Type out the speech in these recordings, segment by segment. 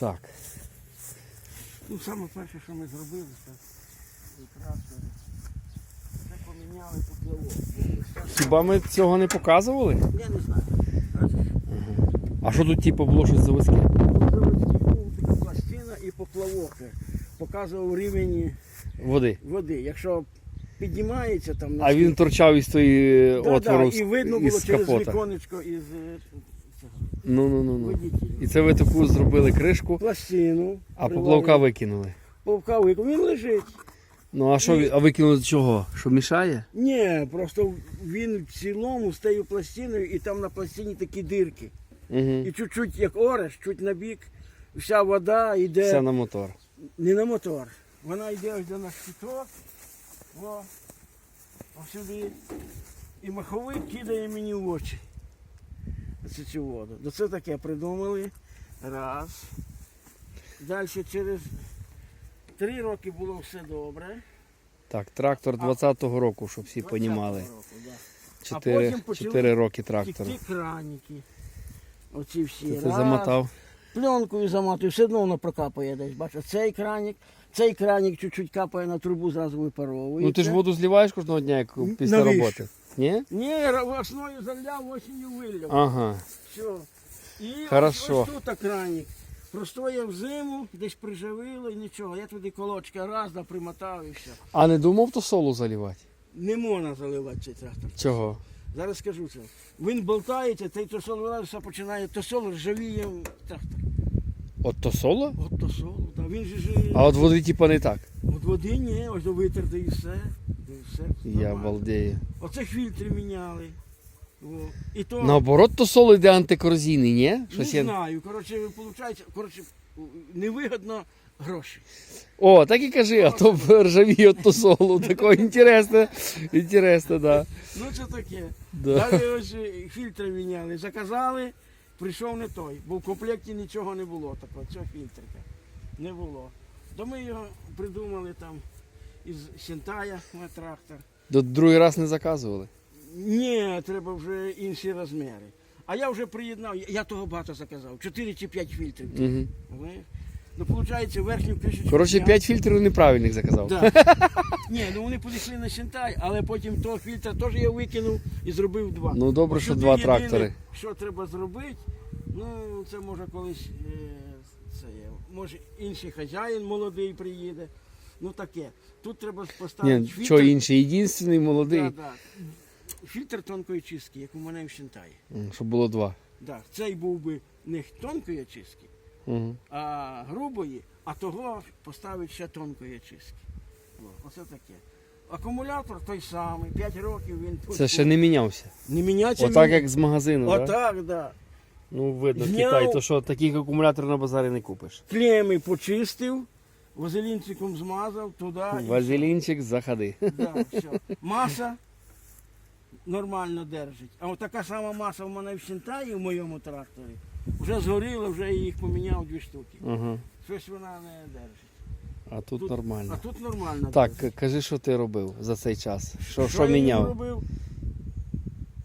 Так. Ну, саме перше, що ми зробили, це е, це поміняли поплавок. Хіба ми цього не показували? Я не знаю. А що тут типу було щось заводське? Заводський був така пластина і поплавок. е, Показував рівень Води. води. Якщо піднімається там на А він торчав із тої да, отвору да, і видно було із через капота. віконечко із е, Ну, ну, ну, ну. І це ви таку зробили кришку, Пластину. а приварили. поплавка викинули. Поплавка викинули. Він лежить. Ну а що ви- а викинули з чого? Що мішає? Ні, просто він в цілому з тією пластиною, і там на пластині такі дирки. Угу. І чуть-чуть, як ореш, чуть на бік, вся вода йде Все на мотор. не на мотор. Вона йде ось до на щиток, о, ось сюди. І маховик кидає мені в очі. Цю воду. До це таке придумали. Раз. Далі через три роки було все добре. Так, трактор 20-го року, щоб всі 20-го понімали. року, да. Чотири, потім почали чотири роки трактору. Тікти краніки. Оці всі. Це ти Раз. замотав. Пленкою заматую, все одно воно прокапає десь. Бачиш, цей кранік, цей кранік чуть-чуть капає на трубу, зразу випаровується. Ну ти ж воду зливаєш кожного дня, як після Навіщо? роботи. Ні? Ні, весною заляв, осінню вилляв. Ага. Все. І Хорошо. ось, ось тут кранік. Простояв зиму, десь прижавило і нічого. Я туди колочка раз, да примотав і все. А не думав то солу заливати? Не можна заливати цей трактор. Чого? Зараз скажу це. Він болтається, той тосол вилазиться, починає тосол ржавіє трактор. От то соло? От тосол, та він же ж А от води типа не так. от води ні, ось до витерти і все. Все Я нормально. балдею. Оце фільтри міняли. О. І то Наоборот, то соло йде антикорозійний, ні? не Щось я... знаю. Коротше, виходить, коротше, невигодно гроші. О, так і кажи, а то б ржавіє от то соло. Таке інтересне. Інтересне, да. Ну це таке. да. Далі ось е, фільтри міняли. Заказали, прийшов не той, бо в комплекті нічого не було такого, цього фільтрика. Не було. То ми його придумали там із Сінтая на трактор. До другий раз не заказували. Ні, треба вже інші розміри. А я вже приєднав, я- того багато заказав. 4 чи 5 фільтрів. Угу. Ну, виходить, верхню кришечку. Коротше, зняв. 5 фільтрів неправильних заказав. Да. Ні, ну вони підійшли на Сінтай, але потім того фільтра теж я викинув і зробив два. Ну добре, що два єдине, трактори. Що треба зробити? Ну, це може колись е, це є. Може інший хазяїн молодий приїде. Ну таке. Тут треба поставити Ні, фільтр. що інший, єдинственний молодий, Да, да. Фільтр тонкої чистки, як у мене в Сінтаї. Щоб було два. Да. Цей був би не тонкої очистки, Угу. а грубої, а того поставить ще тонкої очистки. О, Оце таке. Акумулятор той самий, 5 років він тут. Це ще не мінявся. не міняється. Отак, він- як з магазину, так? Да? Отак. Ну, видно, Зняв. Китай, то що таких акумуляторів на базарі не купиш. Клеми почистив, вазелінчиком змазав туди. і Вазелінчик, заходи. Да, все. Маса нормально держить. А от така сама маса в мене в Сінтаї, в моєму тракторі. Вже згоріла, вже їх поміняв дві штуки. Ага. Щось вона не держить. А тут Тут- нормально. А тут нормально. Так, держить. кажи, що ти робив за цей час? Що, що я міняв? робив?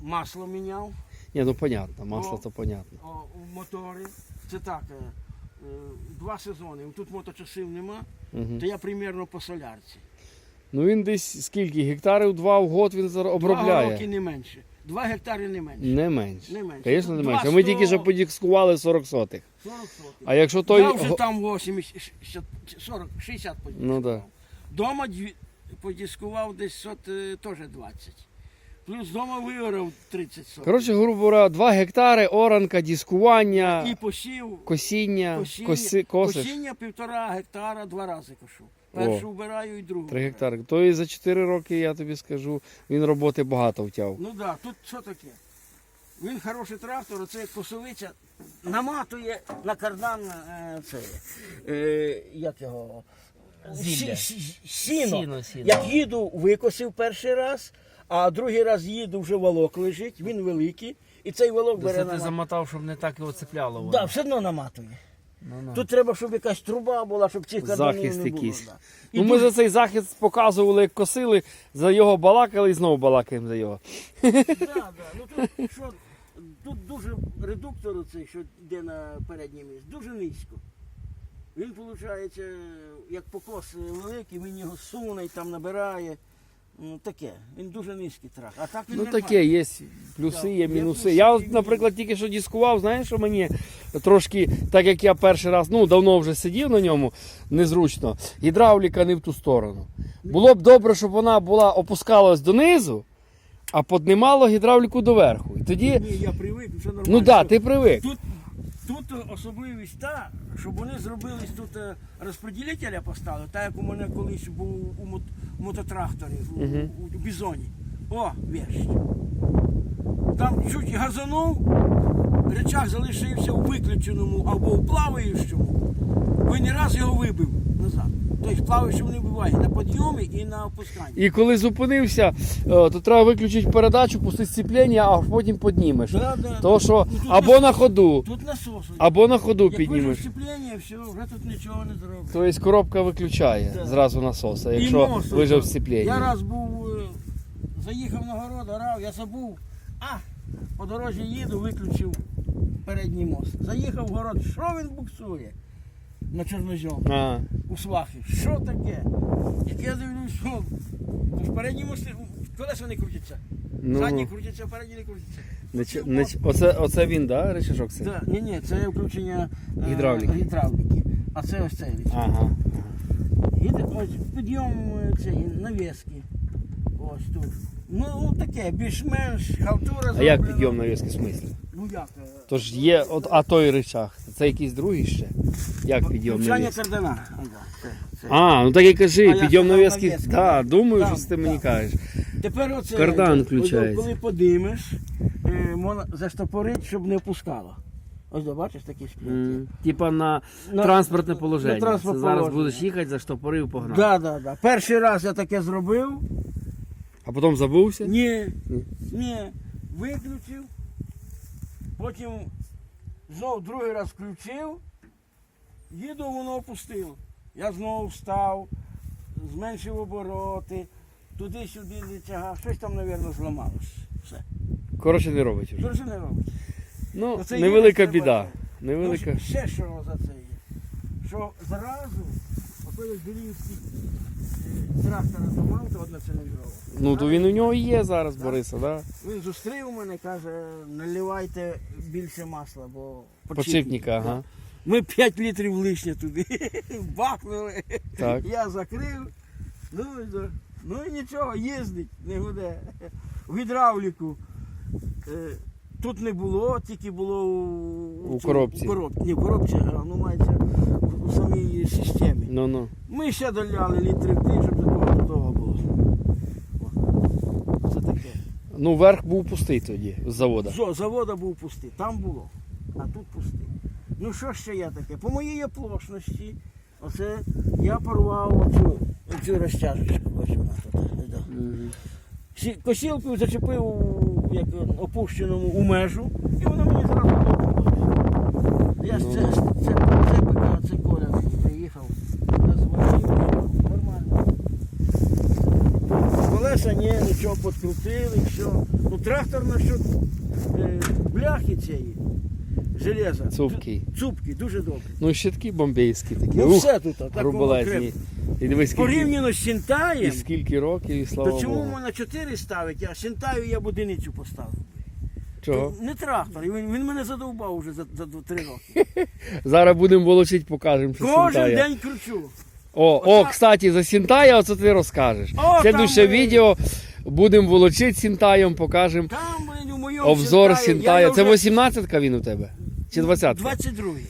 Масло міняв Ні, ну понятно, масло то понятно. о, у моторі. Це так, е, два сезони. Тут моточасів нема, Угу. то я примірно по солярці. Ну він десь скільки? Гектарів два в год він зар- Два роки не менше. Два гектари не менше. Не менше. Не менше. Звісно, не менше. Ми тільки що подіскували 40 сотих. 40 сотих. А якщо той. Я вже там 80, 40, 60 подіскував. Ну да. Дома подіскував десь сот, е, теж 20. Плюс дома виорав 30 сотих. Коротше, грубо говоря, 2 гектари, оранка, дискування, І посів, косіння, косіння, коси, косиш. косіння півтора гектара два рази кошу. Першу вбираю і другу. 3 гектари. То і за 4 роки, я тобі скажу, він роботи багато втяв. Ну так, да, тут що таке? Він хороший трактор, оце косовиця наматує на кардан е, це, е, як його? Зілля. Сі- сі- Сіно. Сіно, сіно. Як їду, викосив перший раз, а другий раз їду, вже волок лежить, він великий, і цей волок бере на замотав, щоб не так його цепляло. Да, все одно наматує. Ну, Тут треба, щоб якась труба була, щоб цих Захист не було. якийсь. Да. І Ну, ми дуже- за цей захист показували, як косили, за його балакали і знову балакаємо за його. Да, да. Ну, тут, що, тут дуже редуктор цей, що йде на переднє місце, дуже низько. Він, виходить, як покос великий, він його суне і там набирає. Ну, таке. Він дуже низький трактор. А так він Ну таке, є плюси, є мінуси. Я, от, наприклад, тільки що дискував, знаєш, що мені трошки, так як я перший раз, ну давно вже сидів на ньому, незручно. Гідравліка не в ту сторону. Було б добре, щоб вона була опускалась донизу, а піднімала гідравліку доверху. І тоді, Ні, я привик, все нормально. ну так, да, ти привик. Тут, тут особливість та, щоб вони зробили тут е, розподілителя поставили, так як у мене колись був у, мототракторі, у, у, у бізоні. О, вірш. Там чуть газанув, речах залишився у виключеному або у плаваючому, він не раз його вибив. Тобто плаваючому не буває на підйомі і на опусканні. І коли зупинився, е, то треба виключити передачу, пустити сцеплення, а потім піднімеш. Да, да, То що Ну, тут або на ходу, Тут насос. або на ходу Як піднімеш. сцеплення, все, вже тут нічого не зробиш. Тобто коробка виключає Так. зразу насоса, І якщо носу, сцеплення. Я раз був, е, заїхав на город, орав, я забув. А, по дорозі їду, виключив передній мост. Заїхав в город, що він буксує? На чорнозьом, А, у свахи. Що таке? Як я дивлюсь, що то ж передні мости, колеса не крутяться. ну, Задні крутяться, передні не крутяться. не, ч- не, ч- оце, оце він, да, речашок цей? Це, ні, ні, це включення е, Гідравліки. гідравліки. А це ось цей річ. Ага. Їде ось підйом е, цей, навіски. Ось тут. Ну таке, більш-менш халтура А як підйом на в'язки в смислі? Ну як? е, Тож є, от, а той речах, це якийсь другий ще? Як підйом на Включання в'язки? це. А, ну так і кажи, А я підйом на в'язки. нав'язки. Так, думаю, Так, що ти мені так. кажеш. Тепер оце Кардан ось, включається. Коли подимеш, е, можна заштопорити, щоб не опускало. Ось да, бачиш такі шпильки. М, Типа на На- транспортне на положення. транспортне Це зараз положення. будеш їхати, заштопорив, погнав. Да, да, да. Перший раз я таке зробив. А потім забувся? Ні, Ні. ні. Виключив. Потім знов другий раз включив. Їду, воно опустило. Я знову встав, зменшив обороти, туди-сюди тягав. Щось там, мабуть, зламалось. Все. Коротше, не робить вже. Дуже не робить. Ну, Оце невелика треба- біда. Невелика. Ну, ще що за це є. Що зразу, ото як Білінський е, трактор автомат, одна це не Ну, то він у нього є зараз, Бориса, да? Він зустрів мене, каже, наливайте більше масла, бо Подшипника, ага. Ми 5 літрів лишня туди бахнули. Так. Я закрив. Ну, ну і нічого, їздить, не гуде. В гідравліку. е, Тут не було, тільки було у, У коробці. У коробці. Ні, в коробці, а ну мається у, самій системі. Ну ну. Ми ще доляли літрів три, щоб до того готово було. О, Це таке. Ну, верх був пустий тоді з завода. Зо, завода був пустий, там було, а тут пустий. Ну що ще є таке? По моїй оплошності, оце я порвав оцю, оцю розтяжечку. Ось вона тут. да. Мгм. Косілкою зачепив як опущеному у межу, і воно мені зразу допомогло. Я ж Ну. це, це, це, поки це Коля мені приїхав, дозвонив, нормально. Колеса нічого все. Ну трактор насчет е, бляхи цієї, железа. Цупкий. Цупкий, дуже добре. Ну, щитки бомбейські такі. Ну Ух, все тут, так воно груболезні. І дивись, скільки, Порівняно з Сінтаєм. і скільки років, і слава то чому Богу. можна 4 ставити, а Сінтаю я б одиницю поставив. Чого? Не трактор, він, він мене задовбав вже за, за 3 роки. Зараз будемо волочити, покажемо, що Кожен Сінтая. день кручу. О, о, кстати, за Сінтая оце ти розкажеш. О, Слідуще там, е, відео будемо волочити Сінтаєм, покажемо Там, блин, у моєму обзор Сінтая. Це 18-ка він у тебе? Чи 20-ка? 22-й.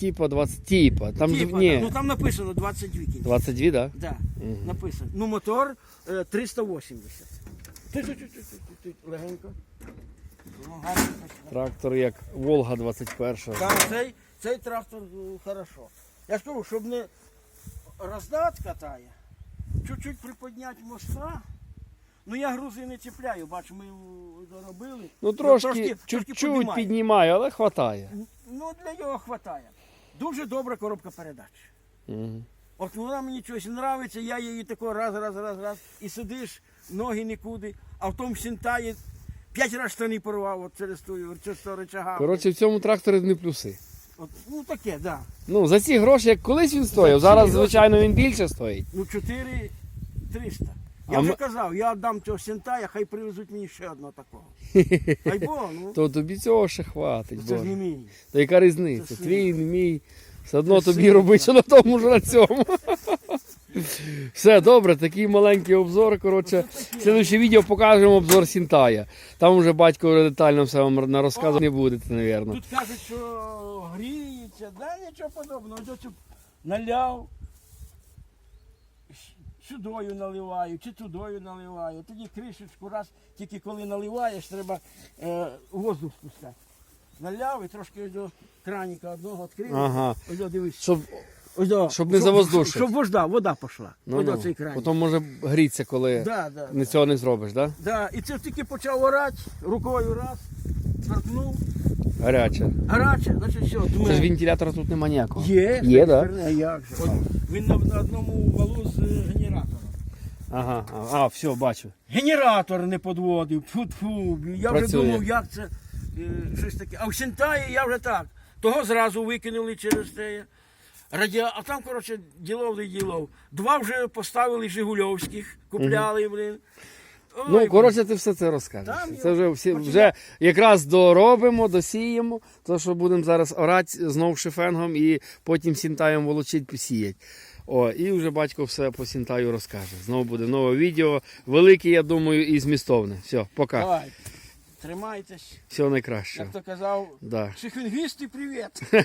Типа 20, типа. Там ж- Типа, ні. Ну там написано 22 кінці. 22, да? Да, написано. Ну мотор е, 380. Ти-ти-ти-ти-ти-ти, Легенько. Ну, гарно. Трактор як Волга 21. Так, цей, цей трактор ну, хорошо. Я ж кажу, щоб не роздат катає, чуть-чуть приподняти моста. Ну я грузи не чіпляю, бач, ми доробили. Ну трошки, чуть-чуть піднімає, але хватає. Ну для нього вистачає. Дуже добра коробка передач. Мгм. От вона мені щось подобається, я її тако раз, раз, раз, раз, і сидиш, ноги нікуди, а в тому сінтає п'ять разів штани порвав от через ту через того рычага. Коротше, в цьому тракторі не плюси. От, ну таке, так. Да. Ну, за ці гроші, як колись він стоїв, зараз, звичайно, він більше стоїть. Ну 4 300. А Я вже ми- казав, я дам цього сентая, хай привезуть мені ще одного такого. Хай бо, ну. То тобі цього ще хватить. Це ж не мій. Та яка різниця? Це. Твій, не мій. Все одно Це тобі робити так. на тому ж на цьому. Все, добре, такий маленький обзор. Коротше, слідуюче відео покажемо обзор Сінтая. Там вже батько вже детально все вам на розказу не будете, напевно. Тут кажуть, що гріється, да нічого подобного. Наляв, сюдою наливаю, чи тудою наливаю. Тоді кришечку раз, тільки коли наливаєш, треба е, воздух спускати. Наляв і трошки до краніка одного відкрив. Ага. Ось дивись. Щоб, Ось до, Щоб не завоздушив. Щоб вода, вода пішла. ну, ось до ну, цей краник. потім може грітися, коли Да, да, не цього не зробиш, так? Да? да. І це тільки почав орати, рукою раз, торкнув, Гаряче. гаряче, значить все. Це думаю, ж вентилятора тут нема ніякого. Є, Є, да? так? А як же? От він на, на одному валу з. Ага, а, а, все, бачу. Генератор не подводив, фу-фу. Я вже Працює. думав, як це е, щось таке. А в Сентаї я вже так. Того зразу викинули через те. Радіа... А там, коротше, ділов не ділов. Два вже поставили Жигульовських, купляли, блин. Ой, Ну, коротше, ти все це розкажеш. Там Це я- вже всі вже якраз доробимо, досіємо. То, що будемо зараз орати знову шифенгом і потім сінтаєм волочить, посіять. О, і вже батько все по сінтаю розкаже. Знову буде нове відео. Велике, я думаю, і змістовне. Все, пока. Давай. Тримайтесь. Всього найкращого. Як то казав, Да. шихвінгвісти, привіт.